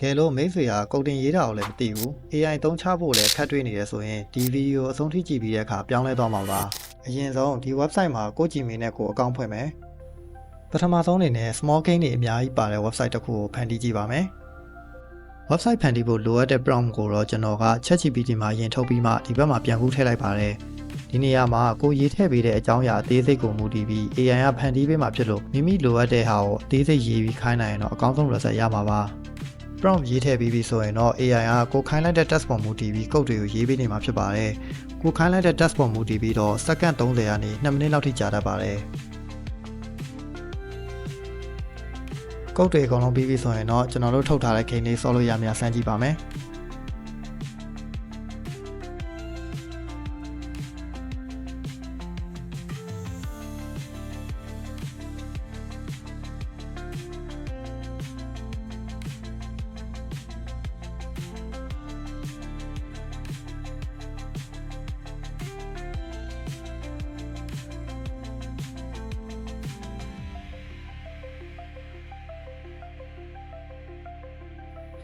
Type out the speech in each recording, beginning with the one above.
ကယ်လို့မိတ်ဆွေဟာကုတ်တင်ရေးတာကိုလည်းမသိဘူး AI သုံးချဖို့လည်းခက်တွေ့နေတယ်ဆိုရင်ဒီဗီဒီယိုအဆုံးထိကြည့်ပြီးတဲ့အခါပြောင်းလဲသွားမှာပါအရင်ဆုံးဒီ website မှာကိုကြည့်မင်းနဲ့ကိုအကောင့်ဖွင့်မယ်ပထမဆုံးအနေနဲ့ small gain တွေအများကြီးပါတဲ့ website တစ်ခုကိုဖန်တီးကြည့်ပါမယ် website ဖန်တီးဖို့လိုအပ်တဲ့ prompt ကိုတော့ကျွန်တော်က ChatGPT မှာရင်ထုတ်ပြီးမှဒီဘက်မှာပြန်ကူးထည့်လိုက်ပါတယ်ဒီနေရာမှာကိုရေးထည့်ပေးတဲ့အကြောင်းအရာအသေးစိတ်ကိုမူတည်ပြီး AI ကဖန်တီးပေးမှာဖြစ်လို့မိမိလိုအပ်တဲ့ဟာကိုအသေးစိတ်ရေးပြီးခိုင်းနိုင်ရင်တော့အကောင်းဆုံး result ရမှာပါ prompt ရေးထည့်ပြီးပြီဆိုရင်တော့ AI ကကိုခိုင်းလိုက်တဲ့ test ပေါ်မူတည်ပြီး code တွေကိုရေးပေးနေမှာဖြစ်ပါတယ်။ကိုခိုင်းလိုက်တဲ့ test ပေါ်မူတည်ပြီးတော့စက္ကန့်30ကနေ2မိနစ်လောက်ထိကြာတတ်ပါတယ်။ code တွေအကုန်လုံးပြီးပြီဆိုရင်တော့ကျွန်တော်တို့ထုတ်ထားတဲ့ game လေးဆော့လို့ရများစမ်းကြည့်ပါမယ်။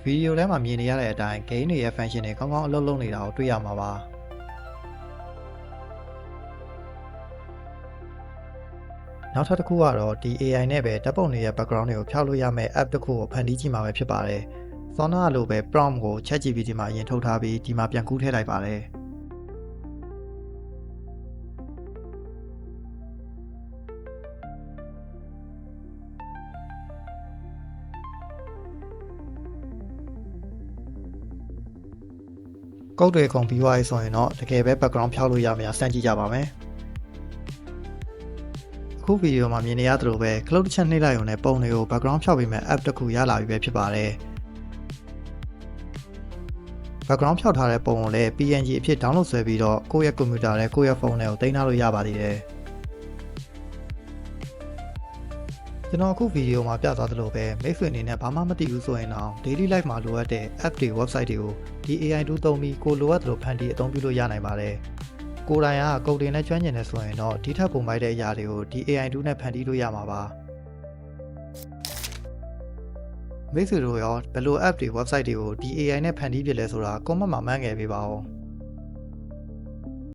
ဗီဒီယိုထဲမှာမြင်နေရတဲ့အတိုင်း game တွေရဲ့ function တွေကောင်းကောင်းအလုပ်လုပ်နေတာကိုတွေ့ရမှာပါနောက်ထပ်တစ်ခုကတော့ဒီ AI နဲ့ပဲဓာတ်ပုံတွေရဲ့ background တွေကိုဖြောက်လို့ရမယ့် app တစ်ခုကိုဖန်တီးကြည့်မှာပဲဖြစ်ပါတယ်။ Sona လိုပဲ prompt ကို ChatGPT မှာအရင်ထုတ်ထားပြီးဒီမှာပြန်ကူးထည့်လိုက်ပါတယ်။ code တွေအကုန်ပြီးသွားပြီဆိုရင်တော့တကယ်ပဲ background ဖြောက်လို့ရမလားစမ်းကြည့်ကြပါမယ်အခုဗီဒီယိုမှာမြင်နေရသလိုပဲ cloud တစ်ချက်နှိပ်လိုက်ရုံနဲ့ပုံတွေကို background ဖြောက်ပေးမဲ့ app တစ်ခုရလာပြီပဲဖြစ်ပါတယ် background ဖြောက်ထားတဲ့ပုံကိုလည်း PNG အဖြစ် download ဆွဲပြီးတော့ကိုယ့်ရဲ့ကွန်ပျူတာနဲ့ကိုယ့်ရဲ့ဖုန်းနဲ့ကိုတင်ထားလို့ရပါသေးတယ် ကျွန်တော်အခုဗီဒီယိုမှာပြသွားသလိုပဲမိတ်ဆွေအနေနဲ့ဘာမှမသိဘူးဆိုရင်တော့ daily life မှာလိုအပ်တဲ့ app တွေ website တွေကိုဒီ AI 2သုံးပြီးကိုလိုအပ်သလိုဖန်တီးအသုံးပြုလို့ရနိုင်ပါတယ်။ကိုယ်တိုင်ကကုတ်တင်နဲ့ကျွမ်းကျင်နေဆိုရင်တော့ဒီထက်ပုံမိုက်တဲ့အရာတွေကိုဒီ AI 2နဲ့ဖန်တီးလို့ရမှာပါ။မိတ်ဆွေတို့ရောဘယ်လို app တွေ website တွေကိုဒီ AI နဲ့ဖန်တီးဖြစ်လဲဆိုတာ comment မှာမှန်းငယ်ပေးပါဦး။